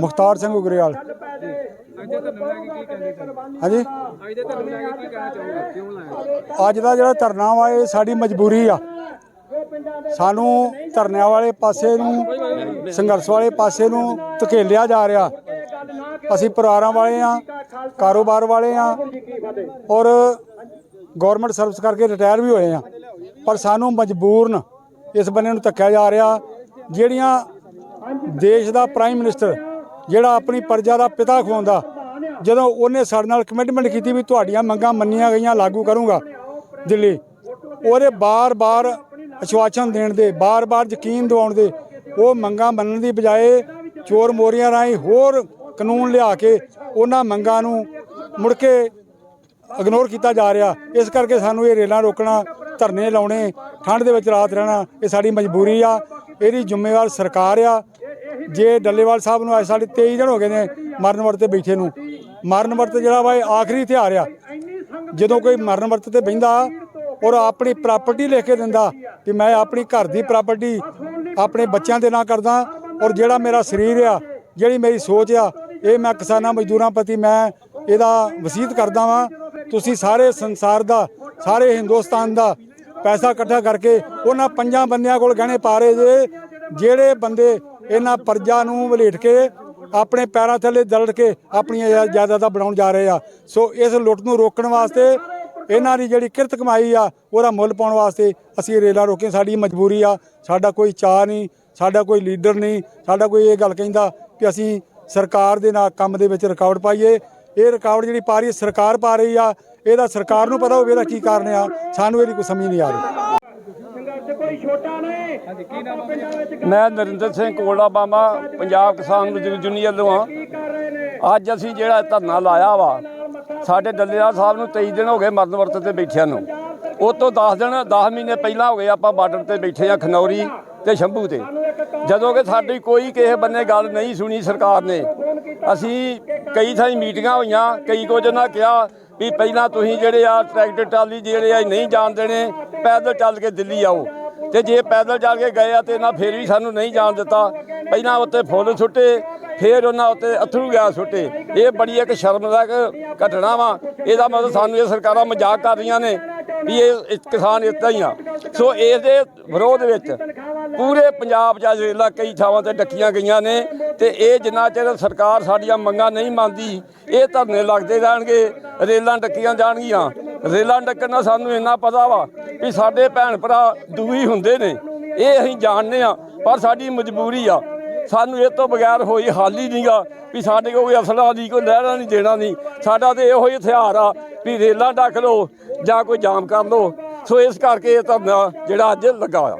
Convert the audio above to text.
ਮੁਖਤਾਰ ਸਿੰਘ ਉਗਰੇਵਾਲ। ਅੱਜ ਹਾਂਜੀ? ਅੱਜ ਅੱਜ ਦਾ ਜਿਹੜਾ ਧਰਨਾ ਵਾ, ਇਹ ਸਾਡੀ ਮਜਬੂਰੀ ਆ। ਸਾਨੂੰ ਧਰਨਿਆਂ ਵਾਲੇ ਪਾਸੇ ਨੂੰ, ਸੰਘਰਸ਼ ਵਾਲੇ ਪਾਸੇ ਨੂੰ ਧਕੇਲਿਆ ਜਾ ਰਿਹਾ। ਅਸੀਂ ਪਰਿਵਾਰਾਂ ਵਾਲੇ ਆ, ਕਾਰੋਬਾਰ ਵਾਲੇ ਆ, ਔਰ ਗਵਰਨਮੈਂਟ ਸਰਵਿਸ ਕਰਕੇ ਰਿਟਾਇਰ ਵੀ ਹੋਏ ਆ। ਪਰ ਸਾਨੂੰ ਮਜਬੂਰਨ ਇਸ ਬੰਨੇ ਨੂੰ ਧੱਕਿਆ ਜਾ ਰਿਹਾ। ਜਿਹੜੀਆਂ ਦੇਸ਼ ਦਾ ਪ੍ਰਾਈਮ ਮਿਨਿਸਟਰ ਜਿਹੜਾ ਆਪਣੀ ਪ੍ਰਜਾ ਦਾ ਪਿਤਾ ਖਵਾਉਂਦਾ, ਜਦੋਂ ਉਹਨੇ ਸਾਡੇ ਨਾਲ ਕਮਿਟਮੈਂਟ ਕੀਤੀ ਵੀ ਤੁਹਾਡੀਆਂ ਮੰਗਾਂ ਮੰਨੀਆਂ ਗਈਆਂ, ਲਾਗੂ ਕਰੂੰਗਾ ਦਿੱਲੀ। ਉਹਦੇ ਬਾਰ-ਬਾਰ ਅਸ਼ਵਾਸਨ ਦੇਣ ਦੇ, ਬਾਰ-ਬਾਰ ਯਕੀਨ ਦਿਵਾਉਣ ਦੇ, ਉਹ ਮੰਗਾਂ ਮੰਨਣ ਦੀ ਬਜਾਏ ਚੋਰ ਮੋਰੀਆਂ ਰਾਹੀਂ ਹੋਰ ਕਾਨੂੰਨ ਲਿਆ ਕੇ ਉਹਨਾਂ ਮੰਗਾਂ ਨੂੰ ਮੁੜ ਕੇ ਇਗਨੋਰ ਕੀਤਾ ਜਾ ਰਿਹਾ। ਇਸ ਕਰਕੇ ਸਾਨੂੰ ਇਹ ਰੇਲਾਂ ਰੋਕਣਾ, ਧਰਨੇ ਲਾਉਣੇ, ਠੰਡ ਦੇ ਵਿੱਚ ਰਾਤ ਰਹਿਣਾ, ਇਹ ਸਾਡੀ ਮਜਬੂਰੀ ਆ, ਇਹਦੀ ਜ਼ਿੰਮੇਵਾਰ ਸਰਕਾਰ ਆ। ਜੇ ਡੱਲੇਵਾਲ ਸਾਹਿਬ ਨੂੰ ਅੱਜ ਸਾਡੇ 23 ਦਿਨ ਹੋ ਗਏ ਨੇ ਮਰਨ ਵਰਤ ਤੇ ਬੈਠੇ ਨੂੰ। ਮਰਨ ਵਰਤ ਜਿਹੜਾ ਵਾ ਇਹ ਆਖਰੀ ਹਥਿਆਰ ਆ। ਜਦੋਂ ਕੋਈ ਮਰਨ ਵਰਤ ਤੇ ਬਹਿੰਦਾ ਔਰ ਆਪਣੀ ਪ੍ਰਾਪਰਟੀ ਲਿਖ ਕੇ ਦਿੰਦਾ ਕਿ ਮੈਂ ਆਪਣੀ ਘਰ ਦੀ ਪ੍ਰਾਪਰਟੀ ਆਪਣੇ ਬੱਚਿਆਂ ਦੇ ਨਾਂ ਕਰਦਾ ਔਰ ਜਿਹੜਾ ਮੇਰਾ ਸਰੀਰ ਆ, ਜਿਹੜੀ ਮੇਰੀ ਸੋਚ ਆ, ਇਹ ਮੈਂ ਕਿਸਾਨਾਂ ਮਜ਼ਦੂਰਾਂ ਪ੍ਰਤੀ ਮੈਂ ਇਹਦਾ ਵਸੀਅਤ ਕਰਦਾ ਵਾਂ। ਤੁਸੀਂ ਸਾਰੇ ਸੰਸਾਰ ਦਾ, ਸਾਰੇ ਹਿੰਦੁਸਤਾਨ ਦਾ ਪੈਸਾ ਇਕੱਠਾ ਕਰਕੇ ਉਹਨਾਂ ਪੰਜਾਂ ਬੰਦਿਆਂ ਕੋਲ ਗਹਿਣੇ ਪਾ ਰਹੇ ਜੇ, ਜਿਹੜੇ ਬੰਦੇ ਇਹਨਾਂ ਪਰਜਾ ਨੂੰ ਵਲੇਟ ਕੇ ਆਪਣੇ ਪੈਰਾਂ ਥੱਲੇ ਦਲੜ ਕੇ ਆਪਣੀਆਂ ਜਾਇਦਾਦਾਂ ਬਣਾਉਣ ਜਾ ਰਹੇ ਆ। ਸੋ ਇਸ ਲੁੱਟ ਨੂੰ ਰੋਕਣ ਵਾਸਤੇ ਇਹਨਾਂ ਦੀ ਜਿਹੜੀ ਕਿਰਤ ਕਮਾਈ ਆ, ਉਹਦਾ ਮੁੱਲ ਪਾਉਣ ਵਾਸਤੇ ਅਸੀਂ ਇਹ ਰੇਲਾਂ ਰੋਕੇ ਸਾਡੀ ਮਜਬੂਰੀ ਆ, ਸਾਡਾ ਕੋਈ ਚਾਹ ਨਹੀਂ, ਸਾਡਾ ਕੋਈ ਲੀਡਰ ਨਹੀਂ, ਸਾਡਾ ਕੋਈ ਇਹ ਗੱਲ ਕਹਿੰਦਾ ਕਿ ਅਸੀਂ ਸਰਕਾਰ ਦੇ ਨਾਲ ਕੰਮ ਦੇ ਵਿੱਚ ਰੁਕਾਵਟ ਪਾਈਏ। ਇਹ ਰੁਕਾਵਟ ਜਿਹੜੀ ਪਾ ਰਹੀ ਹੈ, ਸਰਕਾਰ ਪਾ ਰਹੀ ਆ, ਇਹਦਾ ਸਰਕਾਰ ਨੂੰ ਪਤਾ ਹੋਵੇ ਇਹਦਾ ਕੀ ਕਾਰਨ ਆ। ਸਾਨੂੰ ਇਹਦੀ ਕੋਈ ਸਮਝ ਨਹੀਂ ਆ ਰਹੀ। ਮੈਂ ਨਰਿੰਦਰ ਸਿੰਘ ਕੋਲਾ ਬਾਮਾ ਪੰਜਾਬ ਕਿਸਾਨ ਮਜ਼ਦੂਰ ਯੂਨੀਅਨ ਤੋਂ ਹਾਂ ਅੱਜ ਅਸੀਂ ਜਿਹੜਾ ਧਰਨਾ ਲਾਇਆ ਵਾ ਸਾਡੇ ਡੱਲੇਵਾਲ ਸਾਹਿਬ ਨੂੰ 23 ਦਿਨ ਹੋ ਗਏ ਮਰਨ ਵਰਤ ਤੇ ਬੈਠਿਆਂ ਨੂੰ। ਉਹ ਤੋਂ 10 ਦਿਨ 10 ਮਹੀਨੇ ਪਹਿਲਾਂ ਹੋ ਗਏ ਆਪਾਂ ਬਾਰਡਰ ਤੇ ਬੈਠੇ ਆ ਖਨੌਰੀ ਤੇ ਸ਼ੰਭੂ ਤੇ। ਜਦੋਂ ਕਿ ਸਾਡੀ ਕੋਈ ਕਿਸੇ ਬੰਨੇ ਗੱਲ ਨਹੀਂ ਸੁਣੀ ਸਰਕਾਰ ਨੇ। ਅਸੀਂ ਕਈ ਥਾਈਂ ਮੀਟਿੰਗਾਂ ਹੋਈਆਂ ਕਈ ਕੁਝ ਨਾ ਕਿਹਾ ਵੀ ਪਹਿਲਾਂ ਤੁਸੀਂ ਜਿਹੜੇ ਆ ਟਰੈਕਟਰ ਟਰਾਲੀ ਜਿਹੜੇ ਆ ਨਹੀਂ ਜਾਣ ਦੇਣੇ ਪੈਦਲ ਚੱਲ ਕੇ ਦਿੱਲੀ ਆਓ। ਤੇ ਜੇ ਪੈਦਲ ਚੱਲ ਕੇ ਗਏ ਆ ਤੇ ਇਹਨਾਂ ਫੇਰ ਵੀ ਸਾਨੂੰ ਨਹੀਂ ਜਾਣ ਦਿੱਤਾ। ਪਹਿਲਾਂ ਉੱਤੇ ਫੁੱਲ ਸੁੱਟੇ, ਫੇਰ ਉਹਨਾਂ ਉੱਤੇ ਅਥਰੂ ਗੈਸ ਸੁੱਟੇ। ਇਹ ਬੜੀ ਇੱਕ ਸ਼ਰਮਨਾਕ ਘਟਨਾ ਵਾ। ਇਹਦਾ ਮਤਲਬ ਸਾਨੂੰ ਇਹ ਸਰਕਾਰਾਂ ਮਜ਼ਾਕ ਕਰ ਰਹੀਆਂ ਨੇ ਵੀ ਇਹ ਇਹ ਕਿਸਾਨ ਇਦਾਂ ਹੀ ਆ। ਸੋ ਇਸ ਦੇ ਵਿਰੋਧ ਵਿੱਚ ਪੂਰੇ ਪੰਜਾਬ 'ਚ ਅੱਜ ਰੇਲਾਂ ਕਈ ਥਾਵਾਂ ਤੇ ਡੱਕੀਆਂ ਗਈਆਂ ਨੇ ਤੇ ਇਹ ਜਿੰਨਾ ਚਿਰ ਸਰਕਾਰ ਸਾਡੀਆਂ ਮੰਗਾਂ ਨਹੀਂ ਮੰਨਦੀ, ਇਹ ਧਰਨੇ ਲੱਗਦੇ ਰਹਿਣਗੇ, ਰੇਲਾਂ ਡੱਕੀਆਂ ਜਾਣਗੀਆਂ। ਰੇਲਾਂ ਡੱਕਣ ਦਾ ਸਾਨੂੰ ਇੰਨਾ ਪਤਾ ਵਾ ਵੀ ਸਾਡੇ ਭੈਣ ਭਰਾ ਦੂਈ ਹੁੰਦੇ ਨੇ। ਇਹ ਅਸੀਂ ਜਾਣਦੇ ਆ ਪਰ ਸਾਡੀ ਮਜਬੂਰੀ ਆ। ਸਾਨੂੰ ਇਹ ਤੋਂ ਬਗੈਰ ਹੋਈ ਹੱਲ ਹੀ ਨਹੀਂਗਾ ਵੀ ਸਾਡੇ ਕੋਲ ਕੋਈ ਅਸਲਾ ਨਹੀਂ ਕੋਈ ਲਹਿਣਾ ਨਹੀਂ ਦੇਣਾ ਨਹੀਂ। ਸਾਡਾ ਤੇ ਇਹੋ ਹੀ ਹਥਿਆਰ ਆ ਵੀ ਰੇਲਾਂ ਢੱਕ ਲਓ ਜਾਂ ਕੋਈ ਜਾਮ ਕਰ ਲਓ। ਸੋ ਇਸ ਕਰਕੇ ਇਹ ਧਰਨਾ ਜਿਹੜਾ ਅੱਜ ਲੱਗਾ ਆ।